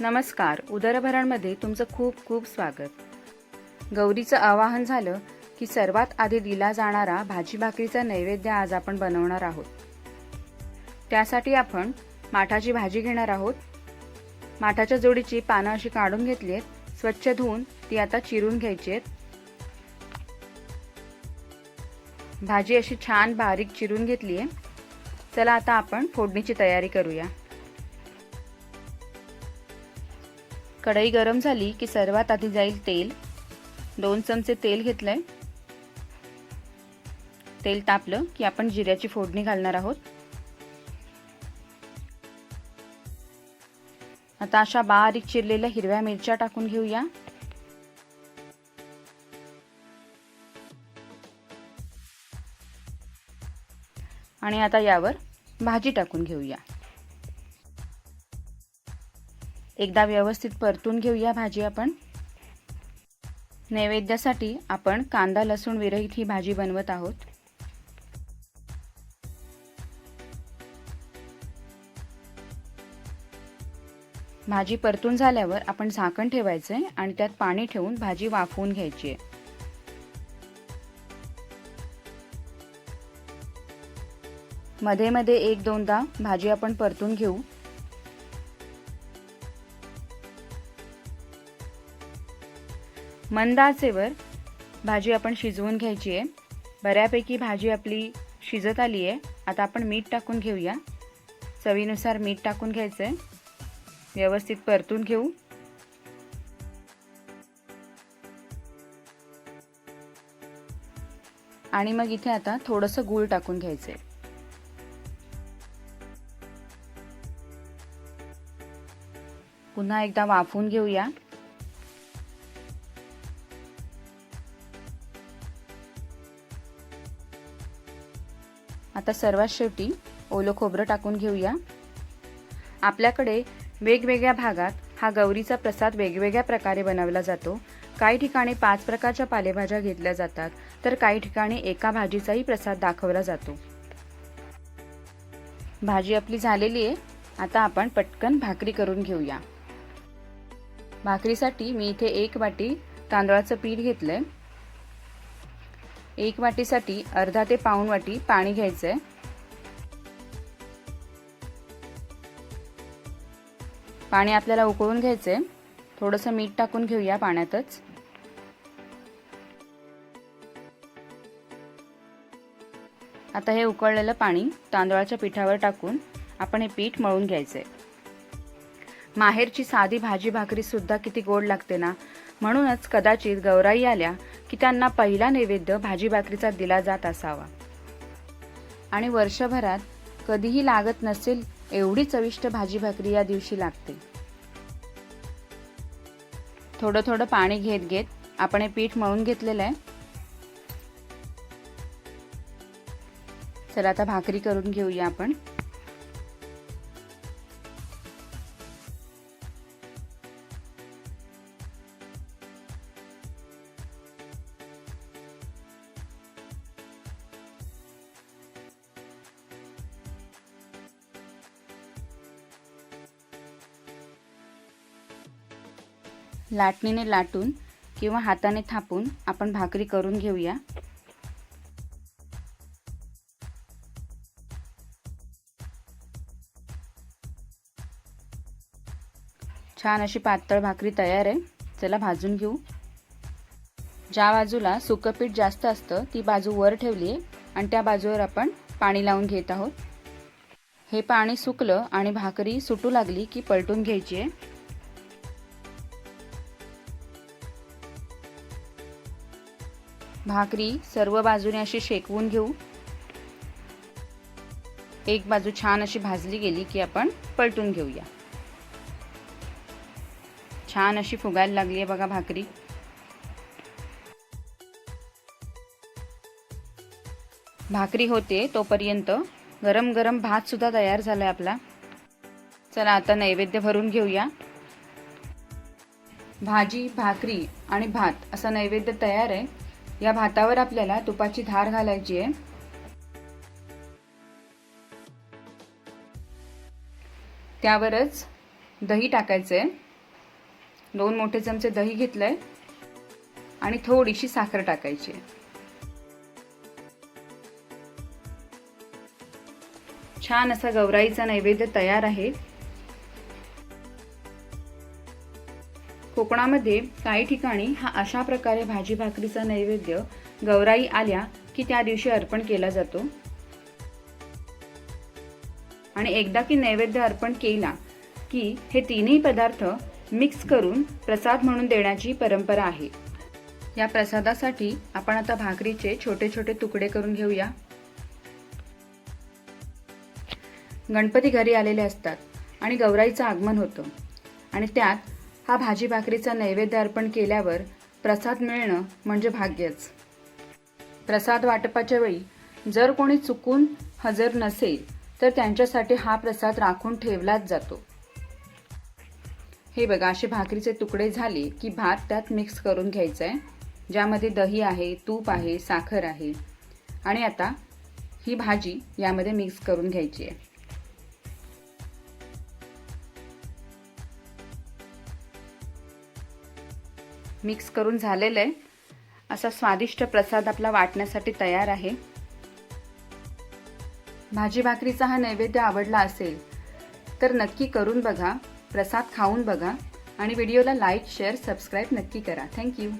नमस्कार. उदरभरणमध्ये तुमचं खूप खूप स्वागत. गौरीचं आवाहन झालं की सर्वात आधी दिला जाणारा भाजी भाकरीचा नैवेद्य आज आपण बनवणार आहोत. त्यासाठी आपण माठाची भाजी घेणार आहोत. माठाच्या जोडीची पानं अशी काढून घेतली आहेत. स्वच्छ धुवून ती आता चिरून घ्यायची आहेत. भाजी अशी छान बारीक चिरून घेतली आहे. चला आता आपण फोडणीची तयारी करूया. कढई गरम झाली की सर्वात आधी जाईल तेल. दोन चमचे तेल घेतलंय. तेल तापलं की आपण जिऱ्याची फोडणी घालणार आहोत. आता अशा बारीक चिरलेल्या हिरव्या मिरच्या टाकून घेऊया. आणि आता यावर भाजी टाकून घेऊया. एकदा व्यवस्थित परतून घेऊया भाजी आपण. नैवेद्यासाठी आपण कांदा लसूण विरहित ही भाजी बनवत आहोत. भाजी परतून झाल्यावर आपण झाकण ठेवायचंय आणि त्यात पाणी ठेवून भाजी वाफवून घ्यायची आहे. मध्ये मध्ये एक दोनदा भाजी आपण परतून घेऊ. मंद आचेवर भाजी आपण शिजवून घ्यायची आहे. बऱ्यापैकी भाजी आपली शिजत आली आहे. आता आपण मीठ टाकून घेऊया. चवीनुसार मीठ टाकून घ्यायचं आहे व्यवस्थित परतून घेऊ. आणि मग इथे आता थोडंसं गूळ टाकून घ्यायचं आहे पुन्हा एकदा वाफवून घेऊया. आता सर्वात शेवटी ओलं खोबरं टाकून घेऊया. आपल्याकडे वेगवेगळ्या भागात हा गौरीचा प्रसाद वेगवेगळ्या प्रकारे बनवला जातो. काही ठिकाणी पाच प्रकारच्या पालेभाज्या घेतल्या जातात तर काही ठिकाणी एका भाजीचाही प्रसाद दाखवला जातो. भाजी आपली झालेली आहे. आता आपण पटकन भाकरी करून घेऊया. भाकरीसाठी मी इथे एक वाटी तांदळाचं पीठ घेतलंय. एक वाटीसाठी अर्धा ते पाऊण वाटी पाणी घ्यायचंय. पाणी आपल्याला उकळून घ्यायचंय. थोडंसं मीठ टाकून घेऊया पाण्यातच. आता हे उकळलेलं पाणी तांदळाच्या पिठावर टाकून आपण हे पीठ मळून घ्यायचंय. माहेरची साधी भाजी भाकरी सुद्धा किती गोड लागते ना? म्हणूनच कदाचित गौराई आल्या की त्यांना पहिला नैवेद्य भाजी भाकरीचा दिला जात असावा. आणि वर्षभरात कधीही लागत नसेल एवढी चविष्ट भाजी भाकरी या दिवशी लागते. थोडं थोडं पाणी घेत घेत आपण हे पीठ मळून घेतलेलं आहे. चला आता भाकरी करून घेऊया आपण. लाटणीने लाटून किंवा हाताने थापून आपण भाकरी करून घेऊया. छान अशी पातळ भाकरी तयार आहे. चला भाजून घेऊ. ज्या बाजूला सुकं पीठ जास्त असतं ती बाजू वर ठेवली आहे आणि त्या बाजूवर आपण पाणी लावून घेत आहोत. हे पाणी सुकलं आणि भाकरी सुटू लागली की पलटून घ्यायची आहे. भाकरी सर्व बाजूने अशी शेकवून घेऊ. एक बाजू छान अशी भाजली गेली की आपण पलटून घेऊया. छान अशी फुगायला लागली आहे बघा भाकरी. भाकरी होते तोपर्यंत गरम गरम भात सुद्धा तयार झालाय आपला. चला आता नैवेद्य भरून घेऊया. भाजी भाकरी आणि भात असा नैवेद्य तयार आहे. या भातावर आपल्याला तुपाची धार घालायची आहे. त्यावरच दही टाकायचं आहे दोन मोठे चमचे दही घेतलंय. आणि थोडीशी साखर टाकायची छान असा गौराईचा नैवेद्य तयार आहे. कोकणामध्ये काही ठिकाणी हा अशा प्रकारे भाजी भाकरीचा नैवेद्य गौराई आल्या की त्या दिवशी अर्पण केला जातो. आणि एकदा की नैवेद्य अर्पण केला की हे तिन्ही पदार्थ मिक्स करून प्रसाद म्हणून देण्याची परंपरा आहे. या प्रसादासाठी आपण आता भाकरीचे छोटे छोटे तुकडे करून घेऊया. गणपती घरी आलेले असतात आणि गौराईचं आगमन होतं. आणि त्यात हा भाजी भाकरीचा नैवेद्य अर्पण केल्यावर प्रसाद मिळणं म्हणजे भाग्यच. प्रसाद वाटपाच्या वेळी जर कोणी चुकून हजर नसेल तर त्यांच्यासाठी हा प्रसाद राखून ठेवलाच जातो. हे बघा असे भाकरीचे तुकडे झाले की भात त्यात मिक्स करून घ्यायचा आहे ज्यामध्ये दही आहे तूप आहे साखर आहे. आणि आता ही भाजी यामध्ये मिक्स करून घ्यायची आहे. मिक्स करून झालेलं आहे. असा स्वादिष्ट प्रसाद आपला वाटण्यासाठी तयार आहे. भाजी भाकरीचा हा नैवेद्य आवडला असेल तर नक्की करून बघा प्रसाद खाऊन बघा आणि व्हिडिओला लाईक शेअर सबस्क्राईब नक्की करा. थँक्यू